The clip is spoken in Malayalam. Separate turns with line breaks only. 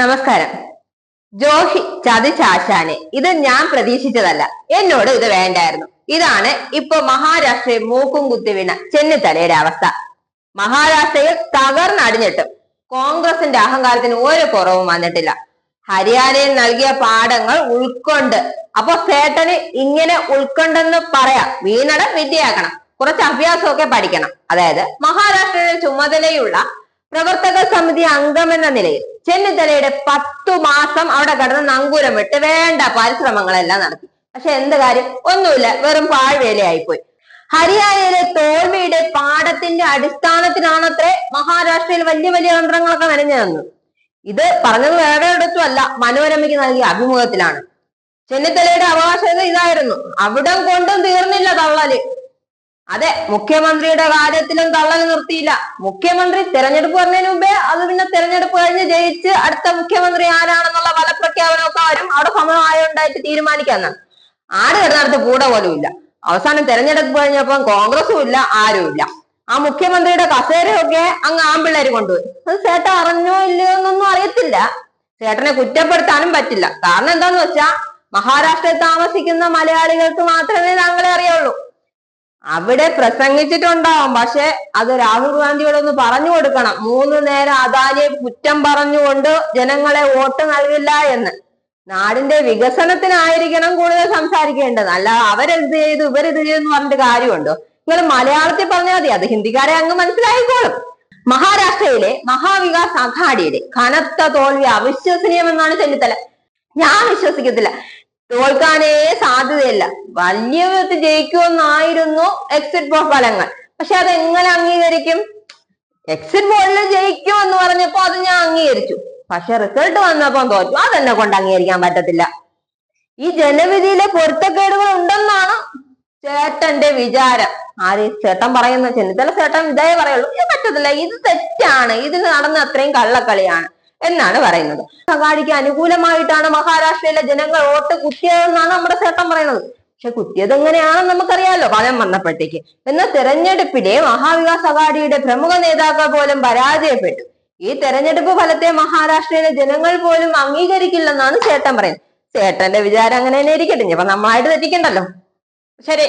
നമസ്കാരം. ജോഷി ചതിച്ചാശാനെ ഇത് ഞാൻ പ്രതീക്ഷിച്ചതല്ല. എന്നോട് ഇത് വേണ്ടായിരുന്നു. ഇതാണ് ഇപ്പൊ മഹാരാഷ്ട്രയിൽ മൂക്കും കുത്തി വീണ ചെന്നിത്തലയുടെ അവസ്ഥ. മഹാരാഷ്ട്രയിൽ തകർന്നടിഞ്ഞിട്ടും കോൺഗ്രസിന്റെ അഹങ്കാരത്തിന് ഒരു കുറവും വന്നിട്ടില്ല. ഹരിയാനയിൽ നൽകിയ പാഠങ്ങൾ ഉൾക്കൊണ്ട്. അപ്പൊ സേട്ടന് ഇങ്ങനെ ഉൾക്കൊണ്ടെന്ന് പറയാം. വീണട വിദ്യയാക്കണം. കുറച്ച് അഭ്യാസമൊക്കെ പഠിക്കണം. അതായത് മഹാരാഷ്ട്രയുടെ ചുമതലയുള്ള പ്രവർത്തക സമിതി അംഗം എന്ന നിലയിൽ ചെന്നിത്തലയുടെ പത്തു മാസം അവിടെ കിടന്ന് നങ്കൂരം വിട്ട് വേണ്ട പരിശ്രമങ്ങളെല്ലാം നടത്തി. പക്ഷെ എന്ത് കാര്യം? ഒന്നുമില്ല. വെറും പാഴ്വേലയായിപ്പോയി ഹരിയാനയിലെ തോൽവിയുടെ പാഠത്തിന്റെ അടിസ്ഥാനത്തിലാണത്രേ മഹാരാഷ്ട്രയിൽ വലിയ വലിയ തന്ത്രങ്ങളൊക്കെ നനഞ്ഞു തന്നു ഇത് പറഞ്ഞത് വേറെ ഇടത്തും അല്ല. മനോരമയ്ക്ക് നൽകിയ അഭിമുഖത്തിലാണ്. ചെന്നിത്തലയുടെ അവകാശത ഇതായിരുന്നു. അവിടം കൊണ്ടും തീർന്നില്ല തള്ളൽ. അതെ മുഖ്യമന്ത്രിയുടെ കാര്യത്തിലും തള്ളൽ നിർത്തിയില്ല. മുഖ്യമന്ത്രി തെരഞ്ഞെടുപ്പ് വരുന്നതിന് മുമ്പേ അത് പിന്നെ തെരഞ്ഞെടുപ്പ് കഴിഞ്ഞ് ജയിച്ച് അടുത്ത മുഖ്യമന്ത്രി ആരാണെന്നുള്ള ഫലപ്രഖ്യാപനമൊക്കെ വരും. അവിടെ സമയമായുണ്ടായിട്ട് തീരുമാനിക്കാന്നാണ് ആര് തെരഞ്ഞെടുത്ത് കൂടെ പോലും ഇല്ല. അവസാനം തെരഞ്ഞെടുപ്പ് കഴിഞ്ഞപ്പം കോൺഗ്രസും ഇല്ല ആരും ഇല്ല. ആ മുഖ്യമന്ത്രിയുടെ കസേരയൊക്കെ അങ്ങ് ആമ്പിള്ളേര് കൊണ്ടുപോയി. അത് ചേട്ടൻ അറിഞ്ഞോ ഇല്ലയോ എന്നൊന്നും അറിയത്തില്ല. ചേട്ടനെ കുറ്റപ്പെടുത്താനും പറ്റില്ല. കാരണം എന്താന്ന് വെച്ചാ മഹാരാഷ്ട്രയിൽ താമസിക്കുന്ന മലയാളികൾക്ക് മാത്രമേ താങ്കളെ അറിയുള്ളൂ. അവിടെ പ്രസംഗിച്ചിട്ടുണ്ടാവും. പക്ഷെ അത് രാഹുൽ ഗാന്ധിയോട് ഒന്ന് പറഞ്ഞു കൊടുക്കണം. മൂന്ന് നേരം അദാനിയെ കുറ്റം പറഞ്ഞുകൊണ്ട് ജനങ്ങളെ വോട്ട് നൽകില്ല എന്ന്. നാടിന്റെ വികസനത്തിനായിരിക്കണം കൂടുതൽ സംസാരിക്കേണ്ടത്. അല്ല അവരെന്ത് ചെയ്തു? ഇവരെന്ത് ചെയ്തു എന്ന് പറഞ്ഞിട്ട് കാര്യമുണ്ടോ? നിങ്ങൾ മലയാളത്തിൽ പറഞ്ഞാൽ മതി. അത് ഹിന്ദിക്കാരെ അങ്ങ് മനസ്സിലായിക്കോളും മഹാരാഷ്ട്രയിലെ മഹാവികാസ് അഘാഡിയുടെ കനത്ത തോൽവി അവിശ്വസനീയമെന്നാണ് ചെന്നിത്തല. ഞാൻ വിശ്വസിക്കത്തില്ല. തോൽക്കാനേ സാധ്യതയില്ല. വലിയ വിധത്തിൽ ജയിക്കുമെന്നായിരുന്നു എക്സിറ്റ് പോൾ ഫലങ്ങൾ. പക്ഷെ അത് എങ്ങനെ അംഗീകരിക്കും? എക്സിറ്റ് പോളിൽ ജയിക്കും എന്ന് പറഞ്ഞപ്പോ അത് ഞാൻ അംഗീകരിച്ചു. പക്ഷെ റിസൾട്ട് വന്നപ്പം തോറ്റു. അതെന്നെ കൊണ്ട് അംഗീകരിക്കാൻ പറ്റത്തില്ല. ഈ ജനവിധിയിലെ പൊരുത്തക്കേടുകൾ ഉണ്ടെന്നാണ് ചേട്ടന്റെ വിചാരം. ആര്? ചേട്ടൻ പറയുന്ന ചെന്നിത്തല ചേട്ടൻ ഇതേ പറയുള്ളൂ. പറ്റത്തില്ല. ഇത് തെറ്റാണ്. ഇതിന് നടന്ന അത്രയും കള്ളക്കളിയാണ്. എന്നാണ് പറയുന്നത്. സഹാടിക്ക് അനുകൂലമായിട്ടാണ് മഹാരാഷ്ട്രയിലെ ജനങ്ങൾ വോട്ട് കുത്തിയതെന്നാണ് നമ്മുടെ ചേട്ടൻ പറയുന്നത്. പക്ഷെ കുത്തിയത് എങ്ങനെയാണെന്ന് നമുക്കറിയാലോ ഫലം വന്നപ്പോഴത്തേക്ക്. എന്ന തെരഞ്ഞെടുപ്പിലെ മഹാവികാസ് അഘാടിയുടെ പ്രമുഖ നേതാക്കൾ പോലും പരാജയപ്പെട്ടു. ഈ തെരഞ്ഞെടുപ്പ് ഫലത്തെ മഹാരാഷ്ട്രയിലെ ജനങ്ങൾ പോലും അംഗീകരിക്കില്ലെന്നാണ് ചേട്ടൻ പറയുന്നത്. ചേട്ടന്റെ വിചാരം അങ്ങനെ തന്നെ ഇരിക്കട്ടെ ഇനി അപ്പൊ നമ്മളായിട്ട് തെറ്റിക്കണ്ടല്ലോ. ശരി.